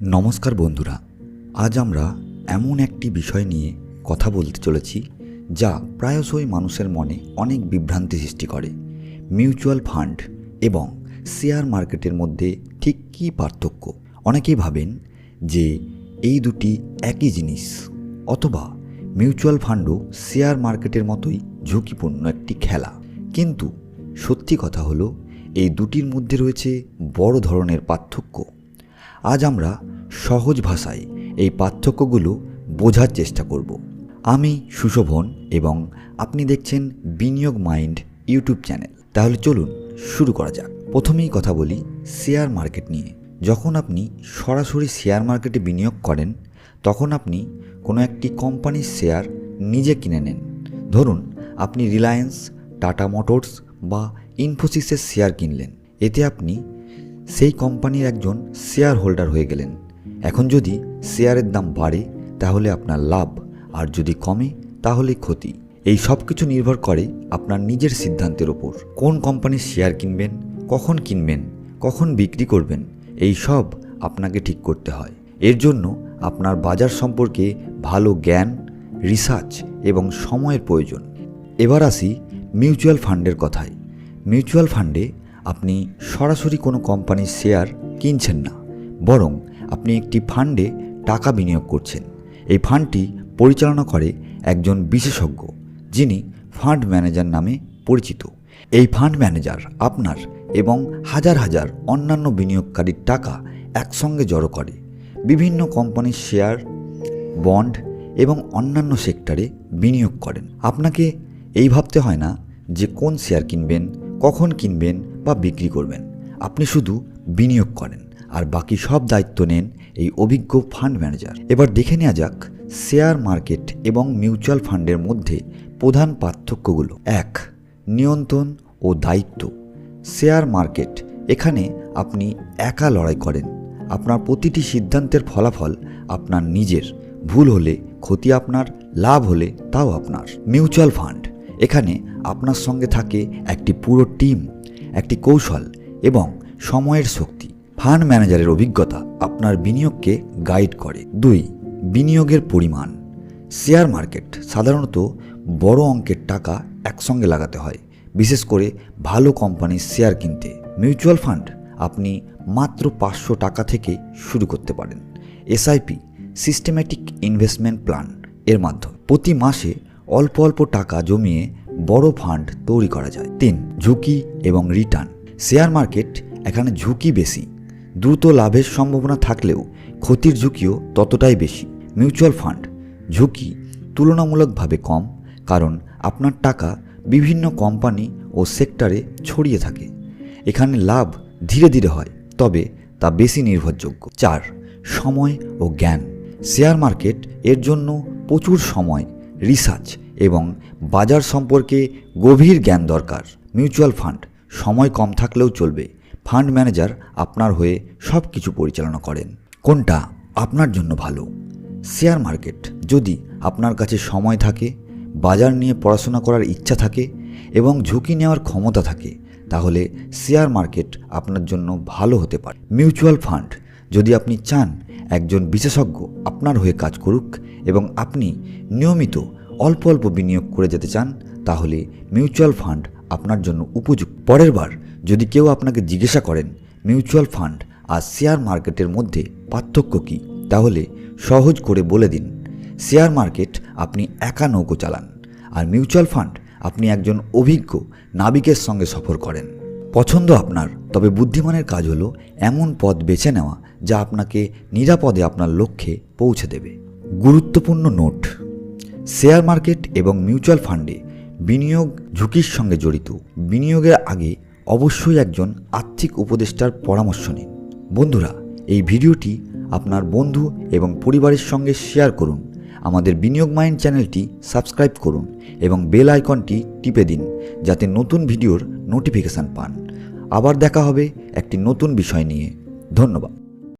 নমস্কার বন্ধুরা, আজ আমরা এমন একটি বিষয় নিয়ে কথা বলতে চলেছি যা প্রায়শই মানুষের মনে অনেক বিভ্রান্তি সৃষ্টি করে, মিউচুয়াল ফান্ড এবং শেয়ার মার্কেটের মধ্যে ঠিক কী পার্থক্য। অনেকেই ভাবেন যে এই দুটি একই জিনিস, অথবা মিউচুয়াল ফান্ডও শেয়ার মার্কেটের মতোই ঝুঁকিপূর্ণ একটি খেলা। কিন্তু সত্যি কথা হলো, এই দুটির মধ্যে রয়েছে বড় ধরনের পার্থক্য। আজ আমরা সহজ ভাষায় এই পার্থক্যগুলো বোঝার চেষ্টা করব। আমি সুশোভন এবং আপনি দেখছেন বিনিয়োগ মাইন্ড ইউটিউব চ্যানেল। তাহলে চলুন শুরু করা যাক। প্রথমেই কথা বলি শেয়ার মার্কেট নিয়ে। যখন আপনি সরাসরি শেয়ার মার্কেটে বিনিয়োগ করেন, তখন আপনি কোনো একটি কোম্পানির শেয়ার নিজে কিনে নেন। ধরুন, আপনি রিলায়েন্স, টাটা মোটরস বা ইনফোসিসের শেয়ার কিনলেন। এতে আপনি সেই কোম্পানির একজন শেয়ার হোল্ডার হয়ে গেলেন। এখন যদি শেয়ারের দাম বাড়ে, তাহলে আপনার লাভ, আর যদি কমে, তাহলে ক্ষতি। এই সব কিছু নির্ভর করে আপনার নিজের সিদ্ধান্তের ওপর। কোন কোম্পানির শেয়ার কিনবেন, কখন কিনবেন, কখন বিক্রি করবেন, এই সব আপনাকে ঠিক করতে হয়। এর জন্য আপনার বাজার সম্পর্কে ভালো জ্ঞান, রিসার্চ এবং সময়ের প্রয়োজন। এবার আসি মিউচুয়াল ফান্ডের কথায়। মিউচুয়াল ফান্ডে আপনি সরাসরি কোনো কোম্পানির শেয়ার কিনছেন না, বরং আপনি একটি ফান্ডে টাকা বিনিয়োগ করছেন। এই ফান্ডটি পরিচালনা করে একজন বিশেষজ্ঞ, যিনি ফান্ড ম্যানেজার নামে পরিচিত। এই ফান্ড ম্যানেজার আপনার এবং হাজার হাজার অন্যান্য বিনিয়োগকারীর টাকা একসঙ্গে জড়ো করে। বিভিন্ন কোম্পানির শেয়ার, বন্ড এবং অন্যান্য সেক্টরে বিনিয়োগ করেন। আপনাকে এই ভাবতে হয় না যে কোন শেয়ার কিনবেন, কখন কিনবেন বা বিক্রি করবেন। আপনি শুধু বিনিয়োগ করেন আর বাকি সব দায়িত্ব নেন এই অভিজ্ঞ ফান্ড ম্যানেজার। এবার দেখে নেওয়া যাক শেয়ার মার্কেট এবং মিউচুয়াল ফান্ডের মধ্যে প্রধান পার্থক্যগুলো। এক, নিয়ন্ত্রণ ও দায়িত্ব। শেয়ার মার্কেট, এখানে আপনি একা লড়াই করেন। আপনার প্রতিটি সিদ্ধান্তের ফলাফল আপনার নিজের। ভুল হলে ক্ষতি আপনার, লাভ হলে তাও আপনার। মিউচুয়াল ফান্ড, এখানে আপনার সঙ্গে থাকে একটি পুরো টিম। একটি কৌশল এবং সময়ের শক্তি। ফান্ড ম্যানেজারের অভিজ্ঞতা আপনার বিনিয়োগকে গাইড করে। দুই, বিনিয়োগের পরিমাণ। শেয়ার মার্কেট সাধারণত বড় অঙ্কের টাকা একসঙ্গে লাগাতে হয়, বিশেষ করে ভালো কোম্পানির শেয়ার কিনতে। মিউচুয়াল ফান্ড আপনি মাত্র পাঁচশো টাকা থেকে শুরু করতে পারেন। এসআইপি, সিস্টেম্যাটিক ইনভেস্টমেন্ট প্ল্যান এর মাধ্যমে। প্রতি মাসে অল্প অল্প টাকা জমিয়ে বড় ফান্ড তৈরি করা যায়। তিন, ঝুঁকি এবং রিটার্ন। শেয়ার মার্কেট এখানে ঝুঁকি বেশি। দ্রুত লাভের সম্ভাবনা থাকলেও ক্ষতির ঝুঁকিও ততটাই বেশি। মিউচুয়াল ফান্ড, ঝুঁকি তুলনামূলকভাবে কম কারণ আপনার টাকা বিভিন্ন কোম্পানি ও সেক্টরে ছড়িয়ে থাকে। এখানে লাভ ধীরে ধীরে হয়, তবে তা বেশি নির্ভরযোগ্য। চার, সময় ও জ্ঞান। শেয়ার মার্কেট এর জন্য প্রচুর সময়, রিসার্চ এবং বাজার সম্পর্কে গভীর জ্ঞান দরকার। মিউচুয়াল ফান্ড সময় কম থাকলেও চলবে। ফান্ড ম্যানেজার আপনার হয়ে সব কিছু পরিচালনা করেন। কোনটা আপনার জন্য ভালো? শেয়ার মার্কেট যদি আপনার কাছে সময় থাকে, বাজার নিয়ে পড়াশোনা করার ইচ্ছা থাকে এবং ঝুঁকি নেওয়ার ক্ষমতা থাকে, তাহলে শেয়ার মার্কেট আপনার জন্য ভালো হতে পারে। মিউচুয়াল ফান্ড যদি আপনি চান, একজন বিশেষজ্ঞ আপনার হয়ে কাজ করুক এবং আপনি নিয়মিত অল্প অল্প বিনিয়োগ করে যেতে চান, তাহলে মিউচুয়াল ফান্ড আপনার জন্য উপযুক্ত। পরের বার যদি কেউ আপনাকে জিজ্ঞাসা করেন, মিউচুয়াল ফান্ড আর শেয়ার মার্কেটের মধ্যে পার্থক্য কী? তাহলে সহজ করে বলে দিন, শেয়ার মার্কেট আপনি একা নৌকো চালান আর মিউচুয়াল ফান্ড আপনি একজন অভিজ্ঞ নাবিকের সঙ্গে সফর করেন। পছন্দ আপনার, তবে বুদ্ধিমানের কাজ হলো এমন পথ বেছে নেওয়া যা আপনাকে নিরাপদে আপনার লক্ষ্যে পৌঁছে দেবে। গুরুত্বপূর্ণ নোট শেয়ার মার্কেট এবং মিউচুয়াল ফান্ডে বিনিয়োগ ঝুঁকির সঙ্গে জড়িত। বিনিয়োগের আগে অবশ্যই একজন আর্থিক উপদেষ্টার পরামর্শ নিন। বন্ধুরা, এই ভিডিওটি আপনার বন্ধু এবং পরিবারের সঙ্গে শেয়ার করুন। আমাদের বিনিয়োগ মাইন্ড চ্যানেলটি সাবস্ক্রাইব করুন এবং বেল আইকনটি টিপে দিন যাতে নতুন ভিডিওর নোটিফিকেশান পান। আবার দেখা হবে একটি নতুন বিষয় নিয়ে। ধন্যবাদ।